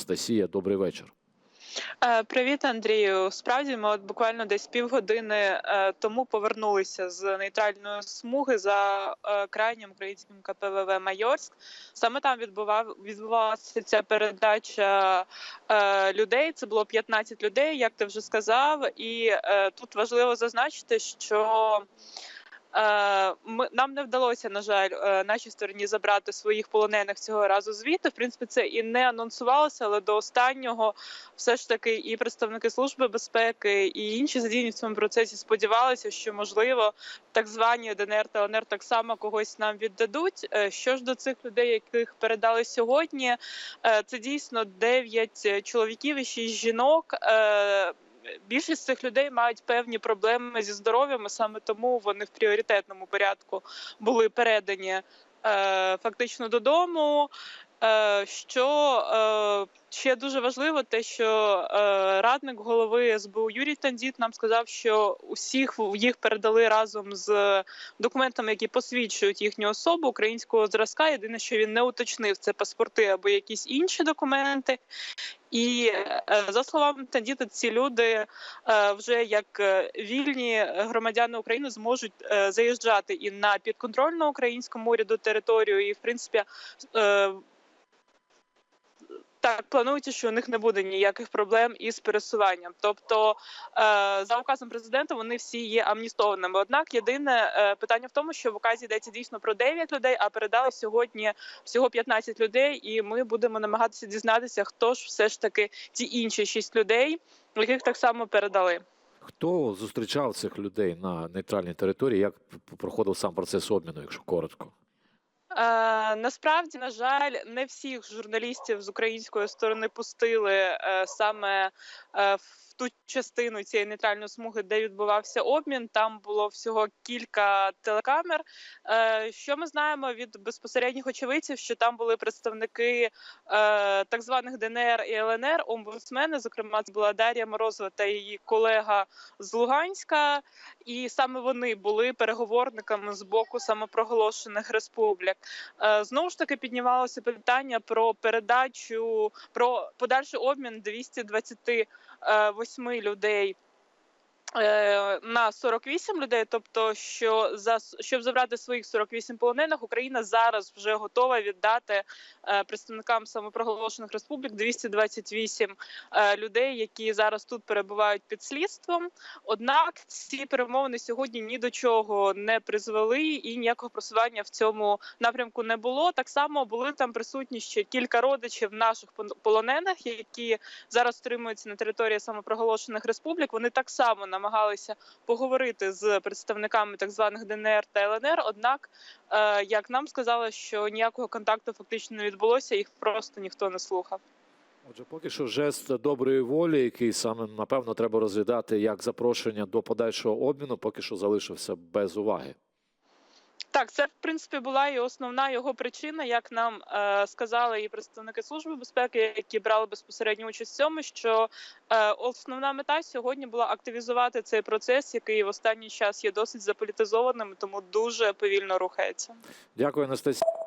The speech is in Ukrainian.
Анастасія. Добрий вечір. Е, Привіт, Андрію. Справді ми от буквально десь півгодини е, тому повернулися з нейтральної смуги за е, крайнім українським КПВВ Майорськ. Саме там відбував відбувалася ця передача людей. Це було 15 людей, як ти вже сказав. І тут важливо зазначити, що. Е, Ми нам не вдалося, на жаль, е, нашій стороні забрати своїх полонених цього разу звідти. В принципі, це і не анонсувалося, але до останнього все ж таки і представники служби безпеки, і інші задіяні в цьому процесі сподівалися, що можливо так звані ДНР та ЛНР так само когось нам віддадуть. Е, Що ж до цих людей, яких передали сьогодні, це дійсно 9 чоловіків і 6 жінок. Більшість цих людей мають певні проблеми зі здоров'ям, саме тому вони в пріоритетному порядку були передані е, фактично додому. Е, що е, ще дуже важливо, те, що е, радник голови СБУ Юрій Тандіт нам сказав, що усіх їх передали разом з документами, які посвідчують їхню особу українського зразка. Єдине, що він не уточнив, це паспорти або якісь інші документи. І за словами Тандіта, ці люди вже як вільні громадяни України зможуть заїжджати і на підконтрольну українському уряду територію, і в принципі. Так, планується, що у них не буде ніяких проблем із пересуванням. Тобто, е, за указом президента вони всі є амністованими. Однак, єдине е, питання в тому, що в указі йдеться дійсно про 9 людей, а передали сьогодні всього 15 людей, і ми будемо намагатися дізнатися, хто ж все ж таки ті інші 6 людей, яких так само передали. Хто зустрічав цих людей на нейтральній території? Як проходив сам процес обміну, якщо коротко? Е, насправді, на жаль, не всіх журналістів з української сторони пустили е, саме е, в ту частину цієї нейтральної смуги, де відбувався обмін. Там було всього кілька телекамер. Е, що ми знаємо від безпосередніх очевидців, що там були представники е, так званих ДНР і ЛНР, омбудсмени. Зокрема, це була Дар'я Морозова та її колега з Луганська, і саме вони були переговорниками з боку самопроголошених республік. Е, Знову ж таки піднімалося питання про передачу, про подальший обмін 228 людей. Е, На 48 людей, тобто, що за щоб забрати своїх 48 полонених, Україна зараз вже готова віддати е, представникам самопроголошених республік 228 е, людей, які зараз тут перебувають під слідством. Однак ці перемовини сьогодні ні до чого не призвели, і ніякого просування в цьому напрямку не було. Так само були там присутні ще кілька родичів наших полонених, які зараз стримуються на території самопроголошених республік. Вони так само намагалися поговорити з представниками так званих ДНР та ЛНР. Однак, е, як нам сказали, що ніякого контакту фактично не відбулося, їх просто ніхто не слухав. Отже, поки що жест доброї волі, який саме напевно треба розглядати як запрошення до подальшого обміну, поки що залишився без уваги. Так, це в принципі була і основна його причина, як нам е, сказали і представники служби безпеки, які брали безпосередню участь в цьому, що е, основна мета сьогодні була активізувати цей процес, який в останній час є досить заполітизованим, тому дуже повільно рухається. Дякую, Анастасія.